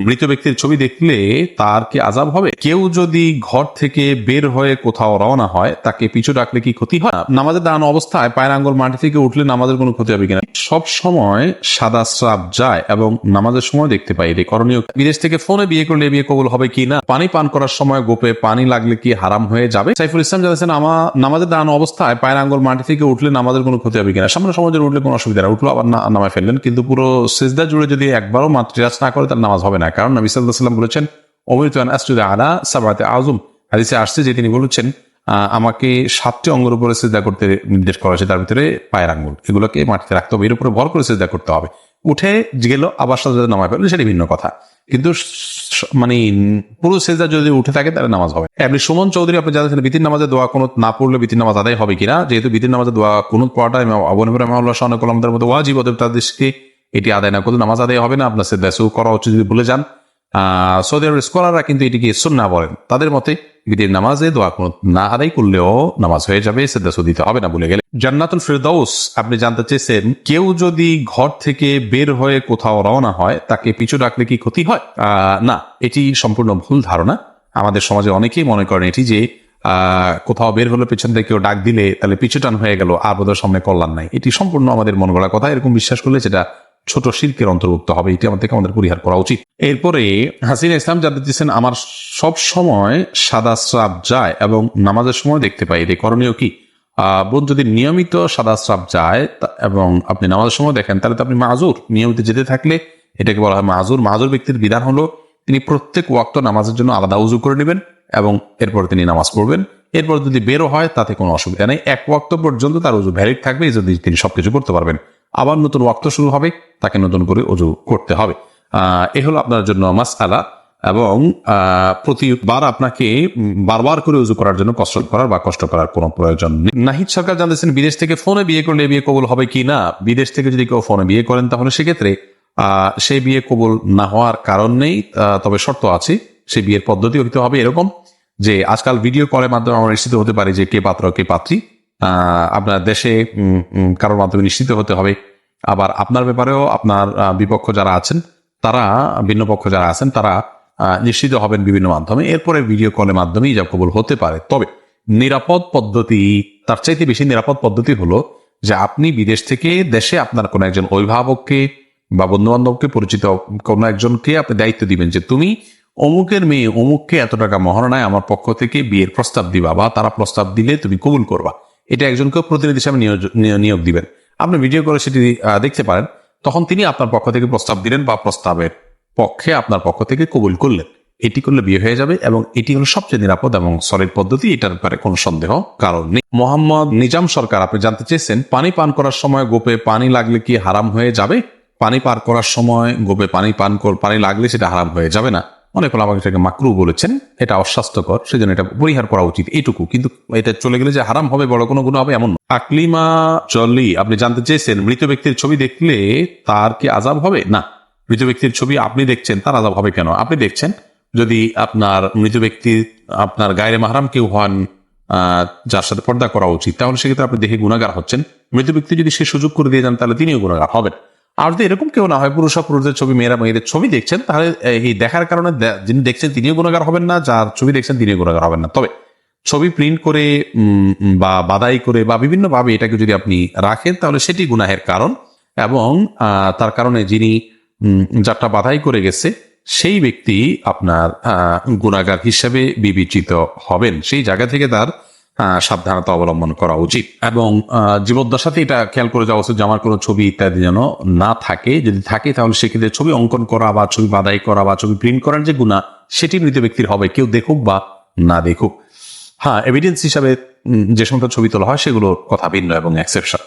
মৃত ব্যক্তির ছবি দেখলে তার কি আজাব হবে? কেউ যদি ঘর থেকে বের হয়ে কোথাও রওনা হয়, তাকে পিছু ডাকলে কি ক্ষতি হয়? নামাজের দাঁড়ানো অবস্থায় পায়ের আঙ্গুল মাটি থেকে উঠলে নামাজের কোনো ক্ষতি হবে কিনা? সব সময় সাদা স্রাব যায় এবং নামাজের সময় দেখতে পাই এটি। করণীয় বিদেশ থেকে ফোনে বিয়ে করলে বিয়ে কবুল হবে কি না? পানি পান করার সময় গোপে পানি লাগলে কি হারাম হয়ে যাবে? সাইফুল ইসলাম জানিয়েছেন আমার নামাজের দাঁড়ানো অবস্থায় পায়ের আঙ্গুল মাটি থেকে উঠলে নামাজের কোনো ক্ষতি হবে কিনা সামনে সমাজের উঠলে কোনো অসুবিধা না উঠল আবার নামায় ফেললেন। কিন্তু পুরো সেজদা জুড়ে যদি একবারও মাতৃরাজ না করে তার নামাজ হবে না। কারণ নবী সাল্লাহ সাল্লাম বলেছেন অমৃত আলা সাবাতে আজম হাদিসে আসছে যে তিনি বলেছেন আমাকে সাতটি অঙ্গের উপরে সেজদা করতে নির্দেশ করা হয়েছে। তার ভিতরে পায়ের আঙ্গুল, এগুলোকে মাটিতে রাখতে হবে। এর উপরে ভর করে সেজদা করতে হবে। উঠে গেল, আবার সাথে নামায় ফেলল, সেটা ভিন্ন কথা। কিন্তু মানে পুরো সেজদা যদি উঠে থাকে, তাহলে নামাজ হবে। আপনি সুমন চৌধুরী, আপনি জানাচ্ছেন বিতির নামাজে দোয়া কোনো না পড়লে বিতির নামাজ আদায় হবে কিনা? যেহেতু বিতির নামাজে দোয়া কোনো পড়াটা আবনবর রহমাল্লাহ শাহ কলমদের মধ্যে ওয়াজিব, অতএব তাদেরকে এটি আদায় না করলে নামাজ আদায় হবে না। আপনার সেজদা সু করা উচিত যদি ভুলে যান। সৌদি আরবের স্কলাররা কিন্তু এটিকে সুন্না বলেন। তাদের মতে বিদির নামাজে দোয়া কোনো না আদায় করলেও নামাজ হয়ে যাবে সেদাসু দিতে হবে না বলে গেলে। জান্নাতুল ফিরদাউস, আপনি জানতে চেয়েছেন, কেউ যদি ঘর থেকে বের হয়ে কোথাও রওনা হয়, তাকে পিছু ডাকলে কি ক্ষতি হয়? না, এটি সম্পূর্ণ ভুল ধারণা। আমাদের সমাজে অনেকেই মনে করেন এটি যে কোথাও বের হলো পেছন থেকে কেউ ডাক দিলে তাহলে পিছু টান হয়ে গেল, আর বোধহয় সামনে কল্যাণ নাই। এটি সম্পূর্ণ আমাদের মন গড়া কথা, এরকম বিশ্বাস করলে যেটা ছোট শিল্পের অন্তর্ভুক্ত হবে, এটি আমাদেরকে আমাদের পরিহার করা উচিত। এরপরে হাসিনা ইসলাম জানতে চেয়েছেন আমার সব সময় সাদা স্রাব যায় এবং নামাজের সময় দেখতে পাই। এটি করণীয় কি? বোন যদি নিয়মিত সাদা স্রাব যায় এবং আপনি নামাজের সময় দেখেন, তাহলে তো আপনি মাজুর। নিয়মিত যেতে থাকলে এটাকে বলা হয় মাজুর। মাজুর ব্যক্তির বিধান হলো, তিনি প্রত্যেক ওয়াক্ত নামাজের জন্য আলাদা উজু করে নেবেন এবং এরপর তিনি নামাজ পড়বেন। এরপর যদি বেরো হয়, তাতে কোনো অসুবিধা নেই। এক ওয়াক্ত পর্যন্ত তার উজু ভ্যালিড থাকবে যদি তিনি সবকিছু করতে পারবেন। আবার নতুন ওয়াক্ত শুরু হবে, তাকে নতুন করে অজু করতে হবে। এ হলো আপনার জন্য মাসআলা এবং প্রতিবার আপনাকে বারবার করে উজু করার জন্য কষ্ট করার বা কষ্ট করার কোনো প্রয়োজন নেই। নাহিদ সরকার জানতেছেন, বিদেশ থেকে ফোনে বিয়ে করলে বিয়ে কবুল হবে কি না? বিদেশ থেকে যদি কেউ ফোনে বিয়ে করেন তাহলে সেক্ষেত্রে সে বিয়ে কবুল না হওয়ার কারণ নেই তবে শর্ত আছে, সে বিয়ের পদ্ধতি হইতে হবে এরকম যে, আজকাল ভিডিও কলের মাধ্যমে আমরা নিশ্চিত হতে পারি যে কে পাত্র, কে পাত্রী। আপনার দেশে কারোর মাধ্যমে নিশ্চিত হতে হবে। আবার আপনার ব্যাপারেও আপনার বিপক্ষ যারা আছেন, তারা, ভিন্ন পক্ষ যারা আছেন, তারা নিশ্চিত হবেন বিভিন্ন মাধ্যমে। এরপরে ভিডিও কলের মাধ্যমেই যা কবুল হতে পারে। তবে নিরাপদ পদ্ধতি, তার চাইতে বেশি নিরাপদ পদ্ধতি হলো যে আপনি বিদেশ থেকে দেশে আপনার কোনো একজন অভিভাবককে বা বন্ধু বান্ধবকে পরিচিত কোনো একজনকে আপনি দায়িত্ব দিবেন যে তুমি অমুকের মেয়ে, অমুককে এত টাকা মহারণায় আমার পক্ষ থেকে বিয়ের প্রস্তাব দিবা বা তারা প্রস্তাব দিলে তুমি কবুল করবা। এটা একজনকে প্রতিনিধি হিসাবে নিয়োগ দিবেন। আপনি ভিডিও করে সেটি দেখতে পারেন। তখন তিনি আপনার পক্ষ থেকে প্রস্তাব দিলেন বা প্রস্তাবের পক্ষে আপনার পক্ষ থেকে কবুল করলেন। এটি করলে বিয়ে হয়ে যাবে এবং এটি হলো সবচেয়ে নিরাপদ এবং সলিড পদ্ধতি। এটার ব্যাপারে কোনো সন্দেহ কারণ নেই। মোহাম্মদ নিজাম সরকার, আপনি জানতে চেয়েছেন, পানি পান করার সময় গোপে পানি লাগলে কি হারাম হয়ে যাবে? পানি পার করার সময় গোপে পানি পান পানি লাগলে সেটা হারাম হয়ে যাবে না। অনেক আমাকে এটাকে মাকরু বলেছেন। এটা অস্বাস্থ্যকর, সেজন্য এটা পরিহার করা উচিত এইটুকু কিন্তু এটা চলে গেলে যে হারাম হবে, বড় কোনো গুণ হবে এমন আকলিমা জলি আপনি জানতে চেয়েছেন, মৃত ব্যক্তির ছবি দেখলে তার কি আজাব হবে? না। মৃত ব্যক্তির ছবি আপনি দেখছেন, তার আজাব হবে কেন? আপনি দেখছেন, যদি আপনার মৃত ব্যক্তি, আপনার গায়ের মাহারাম কেউ হন যার সাথে পর্দা করা উচিত, তাহলে সেক্ষেত্রে আপনি দেখে গুণাগার হচ্ছেন। মৃত ব্যক্তি যদি সে সুযোগ করে দিয়ে যান, তাহলে তিনিও গুণাগার হবেন। আর যদি এরকম কেউ না হয়, পুরুষ আর পুরুষদের ছবি, মেয়েরা মেয়েদের ছবি দেখছেন, তাহলে এই দেখার কারণে যিনি দেখছেন তিনিও গুণাগার হবেন না, যার ছবি দেখছেন তিনিও গুণাগার হবেন না। তবে ছবি প্রিন্ট করে বা বাদাই করে, বা বিভিন্নভাবে এটাকে যদি আপনি রাখেন, তাহলে সেটি গুনাহের কারণ এবং তার কারণে যিনি যারটা বাধাই করে গেছে, সেই ব্যক্তি আপনার গুণাগার হিসেবে বিবেচিত হবেন। সেই জায়গা থেকে তার সাবধানতা অবলম্বন করা উচিত। এবং জীবদ্দশাতে এটা খেয়াল করে যাওয়া উচিত যে আমার কোনো ছবি ইত্যাদি যেন না থাকে। যদি থাকে তাহলে সেক্ষেত্রে ছবি অঙ্কন করা বা ছবি বাদাই করা বা ছবি প্রিন্ট করার যে গুণা, সেটি মৃত ব্যক্তির হবে। কেউ দেখুক বা না দেখুক। হ্যাঁ এভিডেন্স হিসাবে যে সমস্ত ছবি তোলা হয় সেগুলোর কথা ভিন্ন এবং এক্সেপশন